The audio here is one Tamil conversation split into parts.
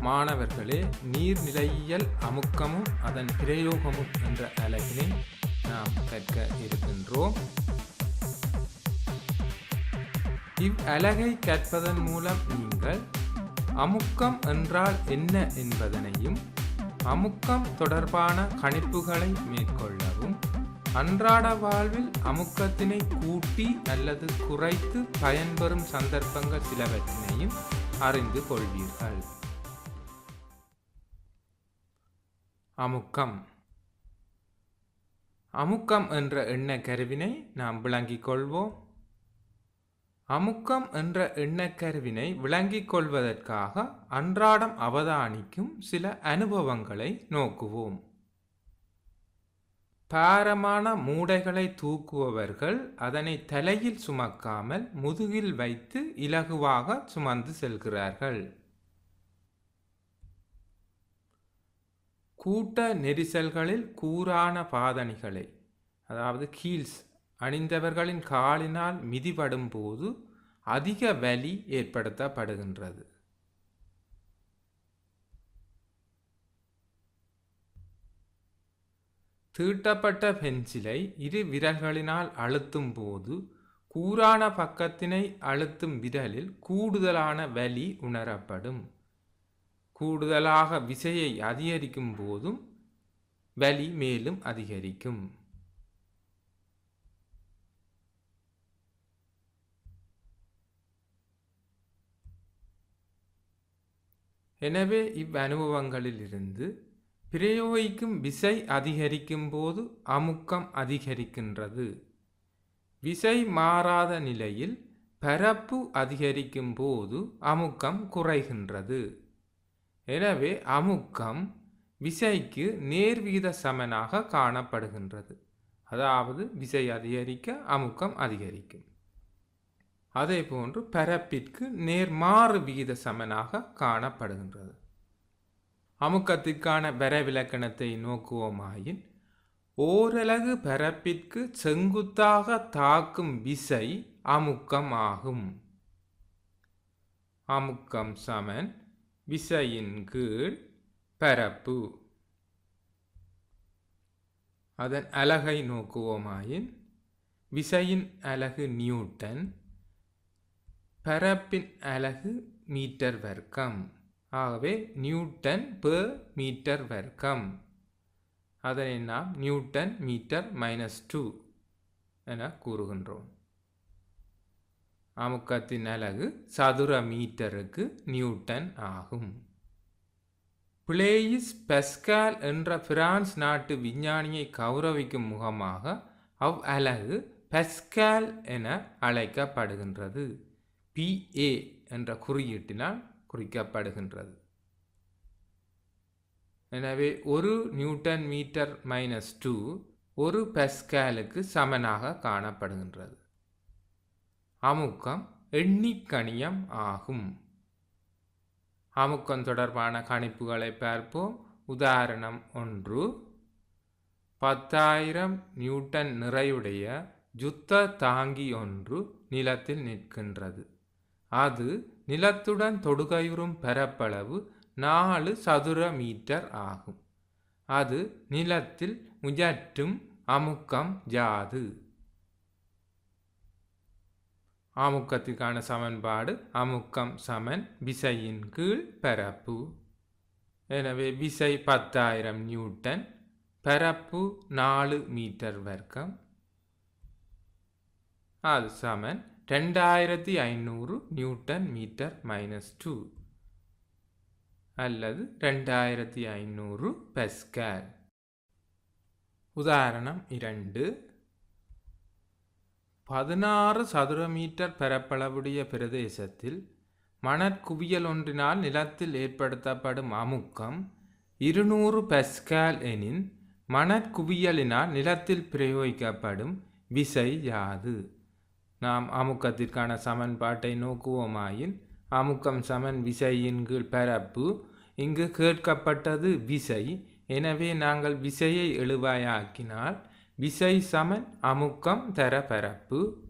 மாணவர்களே நீர்நிலையியல் அமுக்கமும் அதன் பிரயோகமும் என்ற அலகினை நாம் கற்க இருக்கின்றோம். இவ் அலகை கற்பதன் மூலம் நீங்கள் அமுக்கம் என்றால் என்ன என்பதனையும் அமுக்கம் தொடர்பான கணிப்புகளை மேற்கொள்ளவும் அன்றாட வாழ்வில் அமுக்கத்தினை கூட்டி அல்லது குறைத்து பயன்பெறும் சந்தர்ப்பங்கள் சிலவற்றினையும் அறிந்து கொள்வீர்கள். அமுக்கம். அமுக்கம் என்ற எண்ண கருவினை நாம் விளங்கிக் கொள்வோம். அமுக்கம் என்ற எண்ணக்கருவினை விளங்கிக் கொள்வதற்காக அன்றாடம் அவதானிக்கும் சில அனுபவங்களை நோக்குவோம். பாரமான மூடைகளை தூக்குபவர்கள் அதனை தலையில் சுமக்காமல் முதுகில் வைத்து இலகுவாக சுமந்து செல்கிறார்கள். கூட்ட நெரிசல்களில் கூரான பாதணிகளை அதாவது கீல்ஸ் அணிந்தவர்களின் காலினால் மிதிபடும் போது அதிக வலி ஏற்படுத்தப்படுகின்றது. தீட்டப்பட்ட பென்சிலை இரு விரல்களினால் அழுத்தும் போது கூரான பக்கத்தினை அழுத்தும் விரலில் கூடுதலான வலி உணரப்படும். கூடுதலாக விசையை அதிகரிக்கும் போதும் வலி மேலும் அதிகரிக்கும். எனவே இவ்வனுபவங்களிலிருந்து பிரயோகிக்கும் விசை அதிகரிக்கும் போது அமுக்கம் அதிகரிக்கின்றது. விசை மாறாத நிலையில் பரப்பு அதிகரிக்கும் போது அமுக்கம் குறைகின்றது. எனவே அமுக்கம் விசைக்கு நேர்விகித சமனாக காணப்படுகின்றது. அதாவது விசை அதிகரிக்க அமுக்கம் அதிகரிக்கும். அதே போன்று பரப்பிற்கு நேர்மாறு விகித சமனாக காணப்படுகின்றது. அமுக்கத்திற்கான வரைவிலக்கணத்தை நோக்குவோமாயின் ஓரலகு பரப்பிற்கு செங்குத்தாக தாக்கும் விசை அமுக்கம் ஆகும் அமுக்கம் சமன் விசையின் கீழ் பரப்பு. அதன் அலகை நோக்குவோமாயின் விசையின் அலகு நியூட்டன் பரப்பின் அலகு மீட்டர் வர்க்கம். ஆகவே நியூட்டன் பெர் மீட்டர் வர்க்கம். அதனை நாம் நியூட்டன் மீட்டர் மைனஸ் டூ என கூறுகின்றோம். அமுக்கத்தின் அலகு சதுர மீட்டருக்கு நியூட்டன் ஆகும். பிளேயிஸ் பெஸ்கால் என்ற பிரான்ஸ் நாட்டு விஞ்ஞானியை கௌரவிக்கும் முகமாக அவ் அலகு பெஸ்கால் என அழைக்கப்படுகின்றது. பிஏ என்ற குறியீட்டினால் குறிக்கப்படுகின்றது. எனவே ஒரு நியூட்டன் மீட்டர் மைனஸ் டூ ஒரு பெஸ்காலுக்கு சமனாக காணப்படுகின்றது. அமுக்கம் எண்ணிக்கணியம் ஆகும். அமுக்கம் தொடர்பான கணிப்புகளை பார்ப்போம். உதாரணம் ஒன்று. பத்தாயிரம் நியூட்டன் நிறையுடைய யுத்த தாங்கி ஒன்று நிலத்தில் நிற்கின்றது. அது நிலத்துடன் தொடுகையுறும் பரப்பளவு நாலு சதுர மீட்டர் ஆகும். அது நிலத்தில் முயற்றும் அமுக்கம் யாது அமுக்கத்திற்கான சமன்பாடு அமுக்கம் சமன் விசையின் கீழ் பரப்பு எனவே விசை பத்தாயிரம் நியூட்டன் பரப்பு நாலு மீட்டர் வர்க்கம். அது சமன் ரெண்டாயிரத்தி ஐநூறு நியூட்டன் மீட்டர் மைனஸ் டூ அல்லது ரெண்டாயிரத்தி ஐநூறு பெஸ்கல். உதாரணம் இரண்டு. பதினாறு சதுர மீட்டர் பரப்பளவுடைய பிரதேசத்தில் மணற்குவியல் ஒன்றினால் நிலத்தில் ஏற்படுத்தப்படும் அமுக்கம் இருநூறு பெஸ்கால் எனின் மணற்குவியலினால் நிலத்தில் பிரயோகிக்கப்படும் விசை யாது. நாம் அமுக்கத்திற்கான சமன்பாட்டை நோக்குவோமாயின் அமுக்கம் சமன் விசையின் கீழ் பரப்பு இங்கு கேட்கப்பட்டது விசை. எனவே நாங்கள் விசையை எழுவாயாக்கினால் விசை சமன் அமுக்கம் தர பரப்பு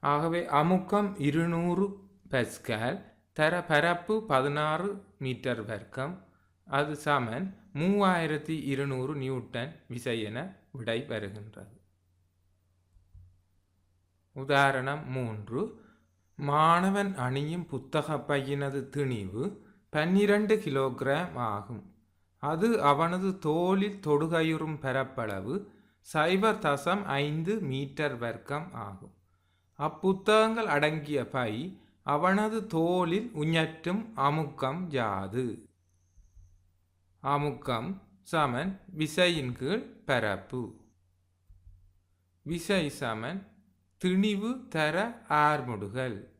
ஆகவே அமுக்கம் இருநூறு பெஸ்கால் தர பரப்பு பதினாறு மீட்டர் வர்க்கம். அது சமன் மூவாயிரத்தி இருநூறு நியூட்டன் விசை என விடை வருகின்றது. உதாரணம் மூன்று. மாணவன் அணியும் புத்தக பையினது திணிவு பன்னிரண்டு கிலோகிராம் ஆகும். அது அவனது தோலில் தொடுகையுறும் பரப்பளவு சைபர் தசம் ஐந்து மீட்டர் வர்க்கம் ஆகும். அப்புத்தகங்கள் அடங்கிய பை அவனது தோலில் உஞற்றும் அமுக்கம் யாது? அமுக்கம் சமன் விசையின் கீழ் பரப்பு விசை சமன் திணிவு தர ஆர்முடுகள்.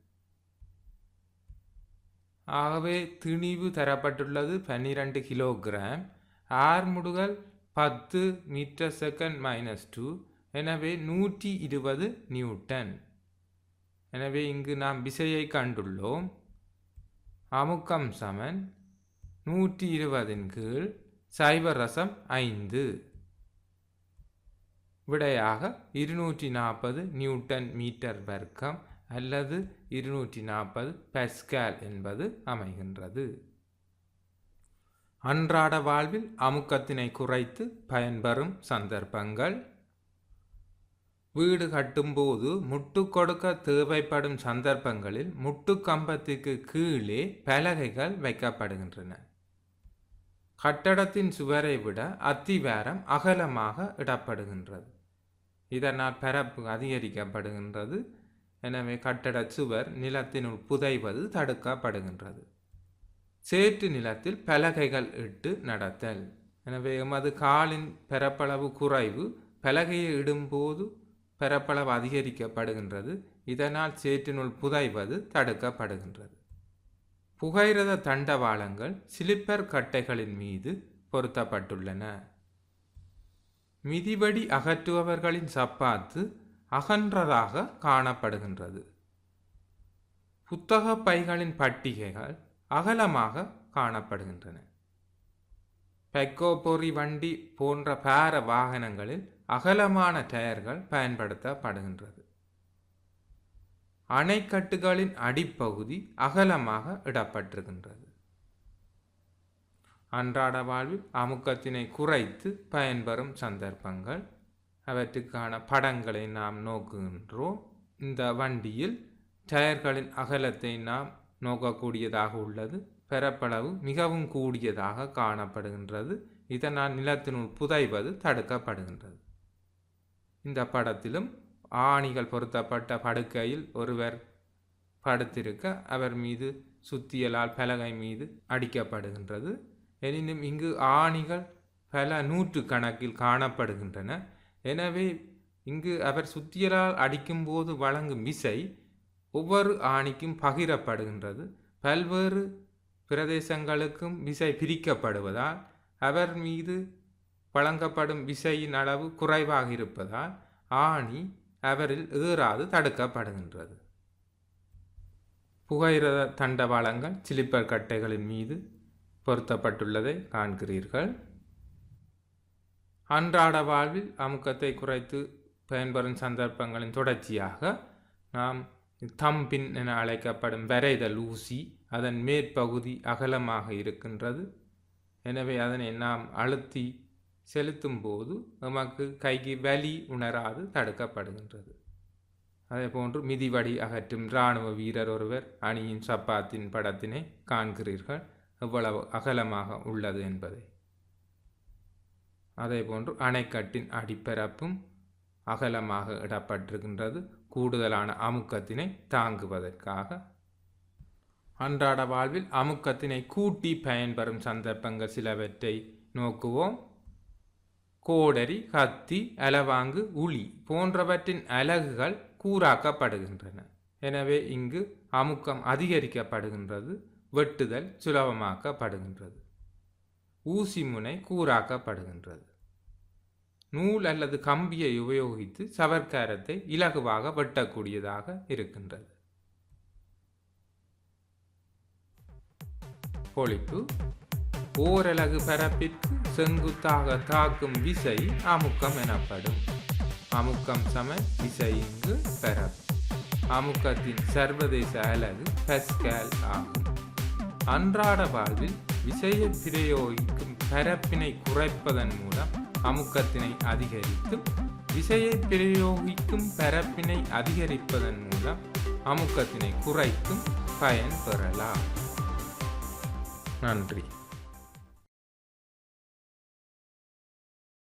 ஆகவே திணிவு தரப்பட்டுள்ளது பன்னிரண்டு கிலோகிராம். ஆர்முடுகள் பத்து மீட்டர் செகண்ட் மைனஸ் டூ எனவே நூற்றி இருபது நியூட்டன். எனவே இங்கு நாம் விசையை கண்டுள்ளோம். அமுக்கம் சமன். நூற்றி இருபதின் கீழ் சைபர் ரசம் ஐந்து. விடையாக இருநூற்றி நாற்பது நியூட்டன் மீட்டர் வர்க்கம். அல்லது இருநூற்றி நாற்பது பெஸ்கால் என்பது அமைகின்றது. அன்றாட வாழ்வில் அமுக்கத்தினை குறைத்து பயன்பெறும் சந்தர்ப்பங்கள். வீடு கட்டும்போது முட்டு கொடுக்க தேவைப்படும் சந்தர்ப்பங்களில் முட்டு கம்பத்துக்கு கீழே பலகைகள் வைக்கப்படுகின்றன. கட்டடத்தின் சுவரை விட அத்திவாரம் அகலமாக இடப்படுகின்றது. இதனால் பரப்பு அதிகரிக்கப்படுகின்றது. எனவே கட்டட சுவர் நிலத்தினுள் புதைவது தடுக்கப்படுகின்றது. சேற்று நிலத்தில் பலகைகள் இட்டு நடத்தல். எனவே எமது காலின் பரப்பளவு குறைவு பலகையை இடும்போது பரப்பளவு அதிகரிக்கப்படுகின்றது. இதனால் சேற்றினுள் புதைவது தடுக்கப்படுகின்றது. புகையிரத தண்டவாளங்கள் சிலிப்பர் கட்டைகளின் மீது பொருத்தப்பட்டுள்ளன. மிதிவடி அகற்றுபவர்களின் சப்பாத்து அகன்றதாக காணப்படுகின்றது. புத்தக பைகளின் பட்டிகைகள் அகலமாக காணப்படுகின்றன. பெக்கோ பொறி வண்டி போன்ற பார வாகனங்களில் அகலமான டயர்கள் பயன்படுத்தப்படுகின்றது. அணைக்கட்டுகளின் அடிப்பகுதி அகலமாக இடப்பட்டிருக்கின்றது. அன்றாட வாழ்வில் அமுக்கத்தினை குறைத்து பயன்பெறும் சந்தர்ப்பங்கள் அவற்றுக்கான படங்களை நாம் நோக்குகின்றோம். இந்த வண்டியில் டயர்களின் அகலத்தை நாம் நோக்கக்கூடியதாக உள்ளது. பெறப்பளவு மிகவும் கூடியதாக காணப்படுகின்றது. இதனால் நிலத்தினுள் புதைவது தடுக்கப்படுகின்றது. இந்த படத்திலும் ஆணிகள் பொருத்தப்பட்ட படுக்கையில் ஒருவர் படுத்திருக்க அவர் மீது சுத்தியலால் பலகை மீது அடிக்கப்படுகின்றது. எனினும் இங்கு ஆணிகள் பல நூற்று கணக்கில் காணப்படுகின்றன. எனவே இங்கு அவர் சுத்தியலால் அடிக்கும்போது வழங்கும் விசை ஒவ்வொரு ஆணிக்கும் பகிரப்படுகின்றது. பல்வேறு பிரதேசங்களுக்கும் விசை பிரிக்கப்படுவதால் அவர் மீது வழங்கப்படும் விசையின் அளவு குறைவாக இருப்பதால் ஆணி அவரில் ஏறாது தடுக்கப்படுகின்றது. புகையிரத தண்டவாளங்கள் சிலிப்பர் கட்டைகளின் மீது பொருத்தப்பட்டுள்ளதை காண்கிறீர்கள். அன்றாட வாழ்வில் அமுக்கத்தை குறைத்து பயன்பெறும் சந்தர்ப்பங்களின் தொடர்ச்சியாக நாம் தம்பின் என அழைக்கப்படும் வரைதல் ஊசி அதன் மேற்பகுதி அகலமாக இருக்கின்றது. எனவே அதனை நாம் அழுத்தி செலுத்தும் போது நமக்கு கைக்கு வலி உணராது தடுக்கப்படுகின்றது. அதே போன்று மிதிவடி அகற்றும் இராணுவ வீரர் ஒருவர் அணியின் சப்பாத்தின் படத்தினை காண்கிறீர்கள். எவ்வளவு அகலமாக உள்ளது என்பதை. அதே போன்று அணைக்கட்டின் அடிப்பரப்பும் அகலமாக இடப்பட்டிருக்கின்றது. கூடுதலான அமுக்கத்தினை தாங்குவதற்காக. அன்றாட வாழ்வில் அமுக்கத்தினை கூட்டி பயன்பெறும் சந்தர்ப்பங்கள் சிலவற்றை நோக்குவோம். கோடரி கத்தி அலவாங்கு உளி போன்றவற்றின் அலகுகள் கூறாக்கப்படுகின்றன. எனவே இங்கு அமுக்கம் அதிகரிக்கப்படுகின்றது வெட்டுதல் சுலபமாக்கப்படுகின்றது. ஊசி முனை கூறாக்கப்படுகின்றது. நூல் அல்லது கம்பியை உபயோகித்து சவர்க்காரத்தை இலகுவாக வெட்டக்கூடியதாக இருக்கின்றது. பொழிப்பு. ஓரலகு பரப்பிற்கு செங்குத்தாக தாக்கும் விசை அமுக்கம் எனப்படும். அமுக்கம் சம விசை இங்கு பரப்பு. அமுக்கத்தின் சர்வதேச அலகு பெஸ்கால் ஆகும். அன்றாட வாழ்வில் விசையை பிரயோகிக்கும் பரப்பினை குறைப்பதன் மூலம் அமுக்கத்தினை அதிகரித்தும் விசையை பிரயோகிக்கும் பரப்பினை அதிகரிப்பதன் மூலம் அமுக்கத்தினை குறைத்தும் பயன் பெறலாம் நன்றி.